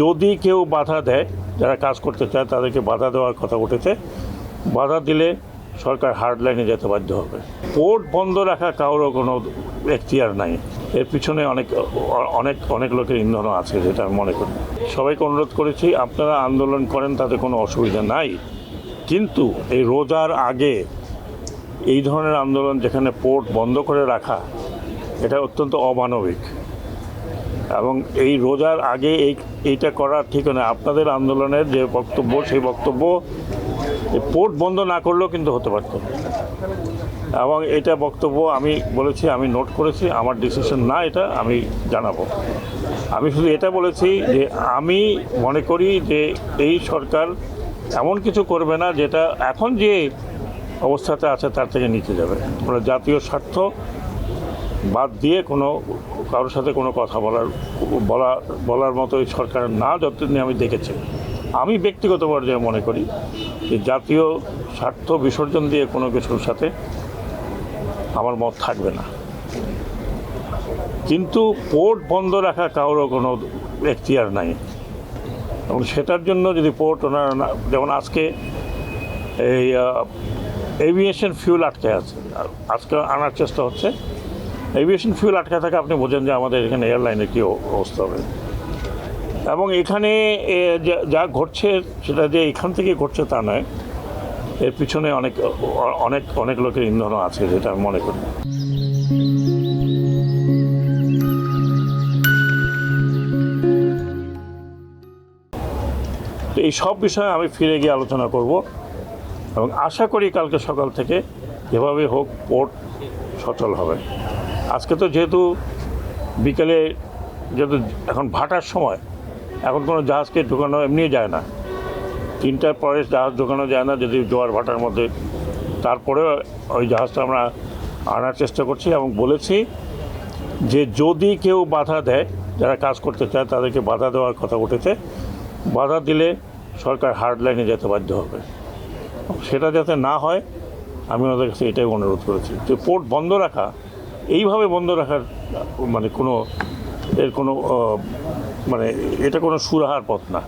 যদি কেউ বাধা দেয়, যারা কাজ করতে চায়, তাদেরকে বাধা দেওয়ার কথা উঠেছে বাধা দিলে সরকার হার্ড লাইনে যেতে বাধ্য হবে। পোর্ট বন্ধ রাখা কারোর কোনো এখতিয়ার নাই। এর পিছনে অনেক অনেক অনেক লোকের ইন্ধনও আছে, যেটা আমি মনে করি। সবাইকে অনুরোধ করেছি, আপনারা আন্দোলন করেন, তাতে কোনো অসুবিধা নাই। কিন্তু এই রোজার আগে এই ধরনের আন্দোলন যেখানে পোর্ট বন্ধ করে রাখা, এটা অত্যন্ত অমানবিক। এবং এই রোজার আগে এই এইটা করা ঠিক না আপনাদের আন্দোলনের যে বক্তব্য, সেই বক্তব্য পোর্ট বন্ধ না করলেও কিন্তু হতে পারত। এবং এটা বক্তব্য আমি বলেছি, আমি নোট করেছি, আমার ডিসিশন না এটা, আমি জানাব। আমি শুধু এটা বলেছি যে আমি মনে করি যে এই সরকার এমন কিছু করবে না যেটা এখন যে অবস্থাতে আছে তার থেকে নিচে যাবে। জাতীয় স্বার্থ বাদ দিয়ে কোনো, কারোর সাথে কোনো কথা বলার, বলা, বলার মতো এই সরকার না যতদিন আমি দেখেছি। আমি ব্যক্তিগত পর্যায়ে মনে করি যে জাতীয় স্বার্থ বিসর্জন দিয়ে কোনো কিছুর সাথে আমার মত থাকবে না। কিন্তু পোর্ট বন্ধ রাখা কারোর কোনো এখতিয়ার নাই। এবং সেটার জন্য যদি পোর্ট ওনারা যেমন আজকে এই এভিয়েশন ফিউল আটকে আছে, আজকে আনার চেষ্টা হচ্ছে এভিয়েশন ফিউল আটকে থাকে, আপনি বোঝেন যে আমাদের এখানে এয়ারলাইনের কী অবস্থা হবে। এবং এখানে যা- ঘটছে, সেটা যে এখান থেকে ঘটছে তা নয়। এর পিছনে অনেক অনেক অনেক লোকের ইন্ধনও আছে, যেটা আমি মনে করি। এই সব বিষয়ে আমি ফিরে গিয়ে আলোচনা করব এবং আশা করি কালকে সকাল থেকে যেভাবে হোক পোর্ট সচল হবে। আজকে তো যেহেতু বিকেলে যেহেতু এখন ভাটার সময়, এখন কোনো জাহাজকে ঢোকানো এমনি যায় না। তিনটার পরে জাহাজ ঢোকানো যায় না, যদি জোয়ার ভাটার মধ্যে। তারপরেও ওই জাহাজটা আমরা আনার চেষ্টা করছি এবং বলেছি যে যদি কেউ বাধা দেয়, যারা কাজ করতে চায় তাদেরকে বাধা দেওয়ার কথা উঠেছে। বাধা দিলে সরকার হার্ড লাইনে যেতে বাধ্য হবে। সেটা যাতে না হয়, আমি ওদের কাছে এটাই অনুরোধ করেছি। যে পোর্ট বন্ধ রাখা এইভাবে বন্ধ রাখার মানে কোনো এর কোনো মানে এটা কোনো সুরাহার পথ না।